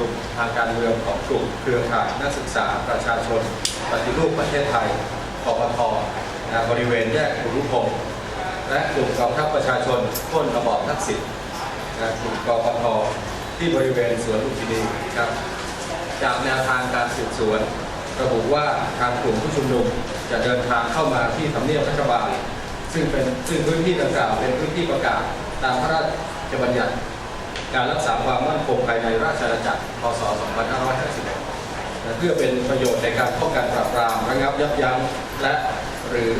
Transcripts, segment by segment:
นุมทางการเมืองของกลุ่มเครือข่ายนักศึกษาประชาชนปฏิรูปประเทศไทยคอปทบริเวณแยกอุรุพงศ์และกลุ่มกองทัพประชาชนพ้นระบอบทักษิณนะกลุ่มกปทที่บริเวณสวนลุมพินีครับจากแนวทางการสืบสวนระบุว่าทางกลุ่มผู้ชุมนุมจะเดินทางเข้ามาที่ทำเนียบรัฐบาลซึ่งเป็นซึ่งพื้นที่ดังกล่าวเป็นพื้นที่ประกาศตามพระราชบัญญัติ การรักษาความมั่นคงภายในราชอาณาจักร พศ 2551 เพื่อเป็นประโยชน์ในการป้องกันปราบปรามระงับยับยั้งและหรือ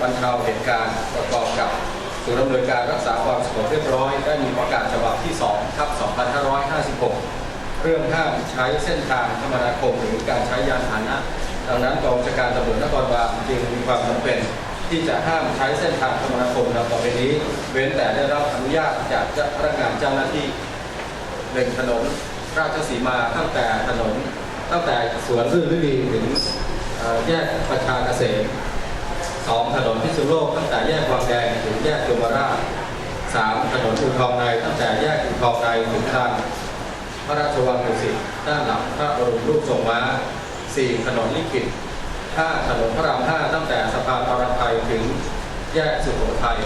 บรรเทาเหตุการณ์ประกอบกับศูนย์ดำเนินการรักษาความสงบเรียบร้อย ได้มีประกาศฉบับที่2ทับ2556 เรื่องห้ามใช้เส้นทางคมนาคมหรือการใช้ยานพาหนะ ดังนั้นกองบัญชาการตำรวจนครบาลจึงมีความจำเป็น ที่จะห้ามใช้เส้นทางคมนาคมดังต่อไปนี้ เว้นแต่ได้รับอนุญาตจากเจ้าพนักงานเจ้าหน้าที่หนึ่งถนนราชสีมาตั้งแต่ถนน ตั้งแต่สวนรื่นฤดีถึงแยกประชาเกษมสองถนนพิษณุโลกตั้งแต่แยกวังแดงถึงแยกยมราชสามถนนอุทองในตั้งแต่แยกอุทองในถึงทางพระราชวังดุสิตด้านหลังพระบรมรูปทรงม้า4ถนนลิขิต 5ถนนพระราม 5 ตั้งแต่สะพานปรภัยถึงแยกสุโขทัย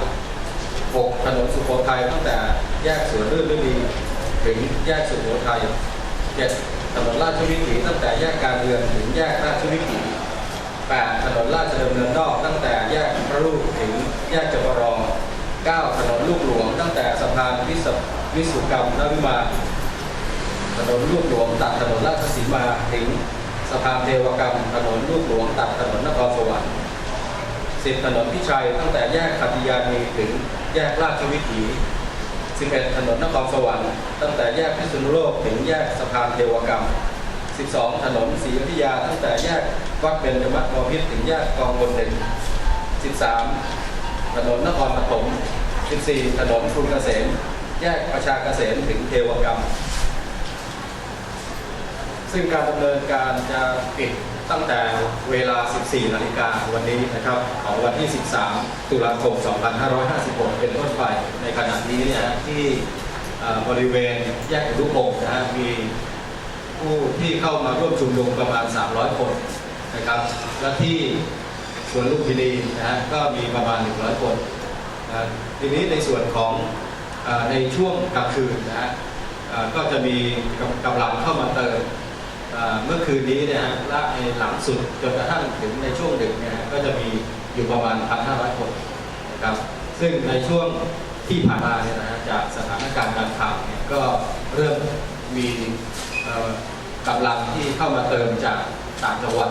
6ถนนสุโขทัยตั้งแต่แยกสวนรื่นฤดีถึงแยกสุโขทัย7ถนนราชวิถีตั้งแต่แยกการเมืองถึงแยกราชวิถี8ถนนราชดำเนินนอกตั้งแต่แยกพระลูกถึงแยกจบรอง9ถนนลูกหลวง ตั้งแต่สะพานวิศวิสุกรรมนวิมาถนนลูกหลวงตัดถนนราชสีมาถึงะพานเทวกรรมถนนลูกหลวงตัดถนนนครสวรรค์สิบถนนพิชัยตั้งแต่แยกขัตติยานีถึงแยกราชวิถีสิบเอ็ดถนนนครสวรรค์ตั้งแต่แยกพิษณุโลกถึงแยกสะพานเทวกรรม12ถนนศรีอยุธยาตั้งแต่แยกวัดเบญจมบพิตรถึงแยกกองบนเด่น13ถนนนครปฐม14ถนนกรุงเกษมแยกประชาเกษมถึงเทวกรรม ซึ่งการดำเนินการจะปิดตั้งแต่เวลา 14 นาฬิกาวันนี้นะครับของวันที่ 13 ตุลาคม 2556 เป็นต้นไปในขณะนี้เนี่ยที่บริเวณแยกอุรุพงนะฮะมีผู้ที่เข้ามาร่วมชุมนุมประมาณ 300 คนนะครับ และที่สวนลุมพินีนะฮะก็มีประมาณ 100 คนนะทีนี้ในส่วนของอในช่วงกลางคืนนะฮะก็จะมีกำลังเข้ามาเติม เมื่อคืนนี้เนี่ยฮะและในหลังสุดจนกระทั่งถึงในช่วงดึกเนี่ยฮะก็จะมีอยู่ประมาณ 1,500 คนนะครับ ซึ่งในช่วงที่ผ่านมาเนี่ยนะฮะจากสถานการณ์การข่าวเนี่ยก็เริ่มมีกำลังที่เข้ามาเติมจากต่างจังหวัด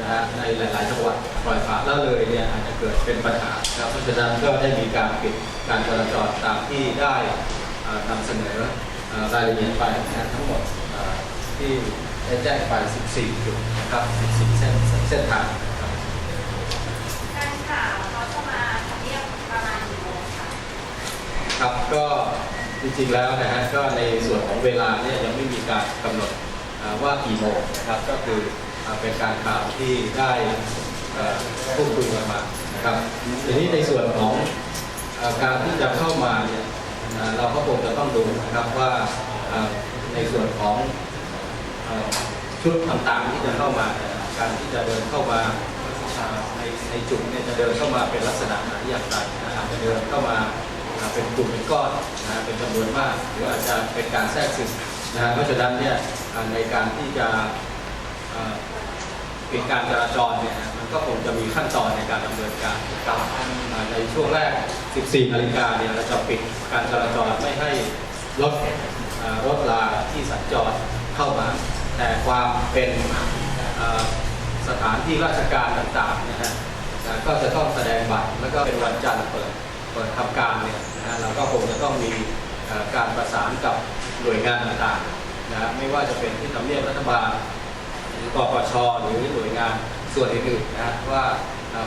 นะฮะในหลาย ๆ จังหวัดปล่อยปละละเลยเนี่ยอาจจะเกิดเป็นปัญหาครับเพราะฉะนั้นก็ได้มีการปิดการจราจรตามที่ได้นำเสนอรายละเอียดไปนะทั้งหมดที่ ได้แจ้งไป 14 จุดนะครับ 14 เส้นเส้นทางนะครับการข่าวเขาจะมาทำเนียบประมาณกี่โมงคะครับก็จริงๆแล้วนะฮะก็ในส่วนของเวลาเนี่ยยังไม่มีการกำหนดเอ่อว่ากี่โมงนะครับก็คือเอ่อเป็นการข่าวที่ได้เอ่อพูดคุยกันมานะครับทีนี้ในส่วนของเอ่อการที่จะเข้ามาเนี่ยเอ่อเราก็คงจะต้องดูนะครับว่าเอ่อในส่วนของเอ่อ ชุดต่างๆที่จะเข้ามาการที่จะเดินเข้ามาในในจุดเนี่ยจะเดินเข้ามาเป็นลักษณะไหนอย่างไรนะอาจจะเดินเข้ามาเป็นกลุ่มเป็นก้อนนะเป็นจำนวนมาก หรืออาจจะเป็นการแทรกซึมนะเพราะฉะนั้นเนี่ยในการที่จะอ่าปิดการจราจรเนี่ยมันก็คงจะมีขั้นตอนในการดำเนินการกับในช่วงแรก 14 นาฬิกาเนี่ยเราจะปิดการจราจรไม่ให้รถรถลาที่สัญจร แต่ความเป็นสถานที่ราชการต่างๆนะฮะก็จะต้องแสดงบัตรแล้วก็เป็นวันจันทร์เปิดเปิดทำการเนี่ยนะฮะเราก็คงจะต้องมีการประสานกับหน่วยงานต่างๆนะไม่ว่าจะเป็นที่ทำเนียบรัฐบาลหรือปปชหรือหน่วยงานส่วนอื่นๆนะฮะว่า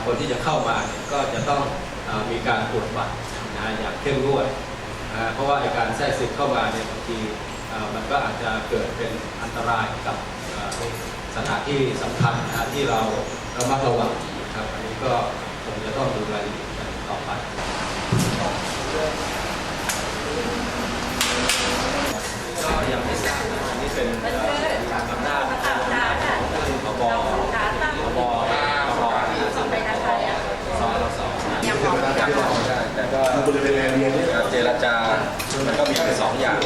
คนที่จะเข้ามาเนี่ยก็จะต้องอมีการตรวจบัตรนะอย่างเข้มงวดนะเพราะว่าในการแทรกซึมเข้ามาเนี่ยบางที มันก็อาจจะเกิดเป็นอันตรายกับสถานที่สำคัญนะที่เราเระมัดระวังครับอันนี้ก็คงจะต้องดูรายละเอียดต่อไปก็ยังไม่ทราบนะอันนี้เป็นการอำนาจของพบพบพบสองไปทางใครสองยังไม่ได้แต่ก็เจรจามันก็มีเป็สองอย่าง